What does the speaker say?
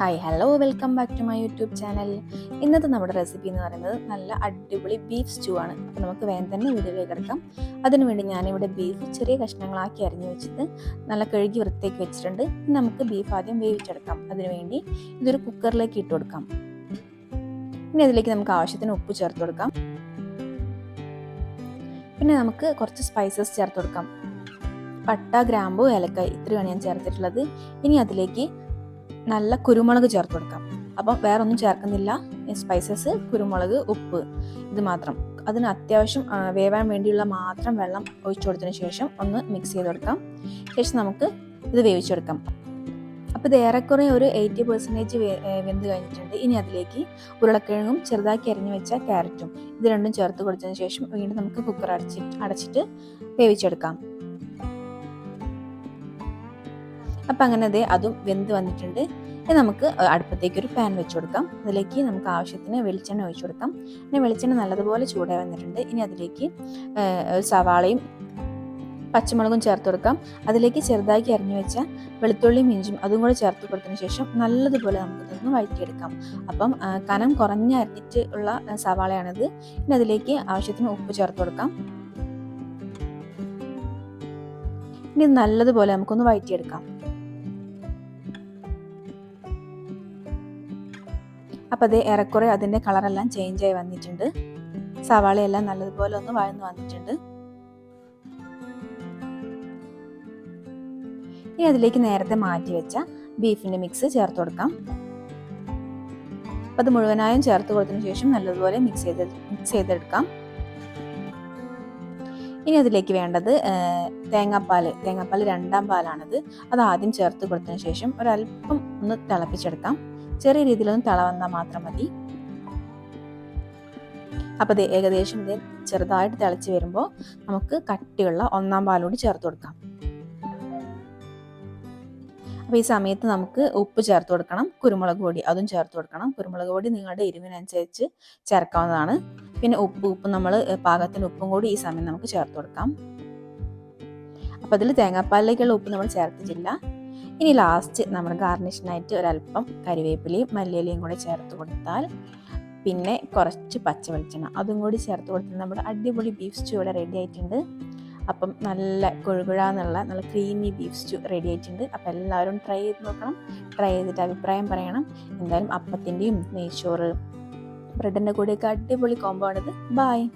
Hi hello welcome back to my YouTube channel ഇന്നത്തെ നമ്മുടെ recipe എന്ന് പറയുന്നത് നല്ല അടിപൊളി ബീഫ് സ്റ്റൂ ആണ്. അപ്പോൾ നമുക്ക് വേഗം തന്നെ വീഡിയോയിലേക്ക് എടുക്കാം അതിനുവേണ്ടി ഞാനിവിടെ ബീഫ് ചെറിയ കഷ്ണങ്ങളാക്കി അരിഞ്ഞു വെച്ചിട്ട് നല്ല കഴുകി വൃത്തിയാക്കി വെച്ചിട്ടുണ്ട്. നമുക്ക് ബീഫ് ആദ്യം വേവിച്ചെടുക്കാം. അതിനുവേണ്ടി ഇതൊരു കുക്കറിലേക്ക് ഇട്ട് കൊടുക്കാം. ഇനി അതിലേക്ക് നമുക്ക് ആവശ്യത്തിന് ഉപ്പ് ചേർത്ത് കൊടുക്കാം. പിന്നെ നമുക്ക് കുറച്ച് സ്പൈസസ് ചേർത്ത് കൊടുക്കാം. പട്ട ഗ്രാമ്പു ഏലക്കായ് ഇത്രയാണ് ഞാൻ ചേർത്തിട്ടുള്ളത്. ഇനി അതിലേക്ക് നല്ല കുരുമുളക് ചേർത്ത് കൊടുക്കാം. അപ്പം വേറെ ഒന്നും ചേർക്കുന്നില്ല സ്പൈസസ് കുരുമുളക് ഉപ്പ്. ഇത് മാത്രം. അതിന് അത്യാവശ്യം വേവാൻ വേണ്ടിയുള്ള മാത്രം വെള്ളം ഒഴിച്ചു കൊടുത്തതിന് ശേഷം ഒന്ന് മിക്സ് ചെയ്ത് കൊടുക്കാം. ശേഷം നമുക്ക് ഇത് വേവിച്ചെടുക്കാം അപ്പോൾ ഇത് ഏറെക്കുറെ ഒരു എയ്റ്റി പെർസെന്റേജ് വെന്ത് കഴിഞ്ഞിട്ടുണ്ട്. ഇനി അതിലേക്ക് ഉരുളക്കിഴങ്ങും ചെറുതാക്കി അരിഞ്ഞു വെച്ച ക്യാരറ്റും. ഇത് രണ്ടും ചേർത്ത് കൊടുത്തതിന് ശേഷം വീണ്ടും നമുക്ക് കുക്കർ അടച്ച് അടച്ചിട്ട് വേവിച്ചെടുക്കാം. അപ്പം അങ്ങനെ അതേ അതും വെന്ത് വന്നിട്ടുണ്ട്. നമുക്ക് അടുപ്പത്തേക്ക് ഒരു പാൻ വെച്ച് കൊടുക്കാം. അതിലേക്ക് നമുക്ക് ആവശ്യത്തിന് വെളിച്ചെണ്ണ ഒഴിച്ചു കൊടുക്കാം. പിന്നെ വെളിച്ചെണ്ണ നല്ലതുപോലെ ചൂടായി വന്നിട്ടുണ്ട്. ഇനി അതിലേക്ക് സവാളയും പച്ചമുളകും ചേർത്ത് കൊടുക്കാം. അതിലേക്ക് ചെറുതാക്കി അരിഞ്ഞു വെച്ച വെളുത്തുള്ളിയും ഇഞ്ചും അതും കൂടെ ചേർത്ത് കൊടുത്തതിന് ശേഷം നല്ലതുപോലെ നമുക്ക് ഇതൊന്ന് വഴറ്റിയെടുക്കാം. അപ്പം കനം കുറഞ്ഞ അരിഞ്ഞിട്ട് ഉള്ള സവാളയാണിത്. ഇനി അതിലേക്ക് ആവശ്യത്തിന് ഉപ്പ് ചേർത്ത് കൊടുക്കാം. ഇനി നല്ലതുപോലെ നമുക്കൊന്ന് വഴറ്റിയെടുക്കാം. അപ്പോൾ അത് ഏറെക്കുറെ അതിന്റെ കളറെല്ലാം ആയി വന്നിട്ടുണ്ട്. സവാളയെല്ലാം നല്ലതുപോലെ ഒന്ന് വഴന്ന് വന്നിട്ടുണ്ട്. ഇനി അതിലേക്ക് നേരത്തെ മാറ്റി വെച്ച ബീഫിന്റെ മിക്സ് ചേർത്ത് കൊടുക്കാം. അപ്പോൾ അത് മുഴുവനായും ചേർത്ത് കൊടുത്തതിന് ശേഷം നല്ലതുപോലെ മിക്സ് ചെയ്ത് മിക്സ് ചെയ്തെടുക്കാം. ഇനി അതിലേക്ക് വേണ്ടത് തേങ്ങാപ്പാൽ തേങ്ങാപ്പാൽ രണ്ടാം പാലാണത്. അത് ആദ്യം ചേർത്ത് കൊടുത്തതിന് ശേഷം ഒരല്പം ഒന്ന് തിളപ്പിച്ചെടുക്കാം. ചെറിയ രീതിയിലൊന്ന് തിളവന്നാൽ മാത്രം മതി. അപ്പോൾ ഇത് ഏകദേശം ഇത് ചെറുതായിട്ട് തിളച്ച് വരുമ്പോൾ നമുക്ക് കട്ടിയുള്ള ഒന്നാം പാലോട് ചേർത്ത് കൊടുക്കാം. അപ്പോൾ ഈ സമയത്ത് നമുക്ക് ഉപ്പ് ചേർത്ത് കൊടുക്കണം കുരുമുളക് പൊടി അതും ചേർത്ത് കൊടുക്കണം. കുരുമുളക് പൊടി നിങ്ങളുടെ എരിവിനനുസരിച്ച് ചേർക്കാവുന്നതാണ്. പിന്നെ ഉപ്പ് ഉപ്പ് നമ്മൾ പാകത്തിന് ഉപ്പും കൂടി ഈ സമയം നമുക്ക് ചേർത്ത് കൊടുക്കാം. അപ്പോൾ അതിൽ തേങ്ങാപ്പാലിലേക്കുള്ള ഉപ്പ് നമ്മൾ ചേർത്തിട്ടില്ല. ഇനി ലാസ്റ്റ് നമ്മൾ ഗാർണിഷിനായിട്ട് ഒരല്പം കരിവേപ്പിലയും മല്ലിയിലയും കൂടെ ചേർത്ത് കൊടുത്താൽ പിന്നെ കുറച്ച് പച്ച വെളിച്ചെണ്ണ അതും കൂടി ചേർത്ത് കൊടുത്താൽ നമ്മുടെ അടിപൊളി ബീഫ് സ്റ്റൂ ഇവിടെ റെഡി ആയിട്ടുണ്ട്. അപ്പം നല്ല കൊഴുകുഴാന്നുള്ള നല്ല ക്രീമി ബീഫ് സ്റ്റൂ റെഡി ആയിട്ടുണ്ട്. അപ്പം എല്ലാവരും ട്രൈ ചെയ്ത് നോക്കണം. ട്രൈ ചെയ്തിട്ട് അഭിപ്രായം പറയണം. എന്തായാലും അപ്പത്തിന്റെയും നെയ്ച്ചോറ് ബ്രെഡിന്റെ കൂടെയൊക്കെ അടിപൊളി കോമ്പോ ആണിത്. ബായ്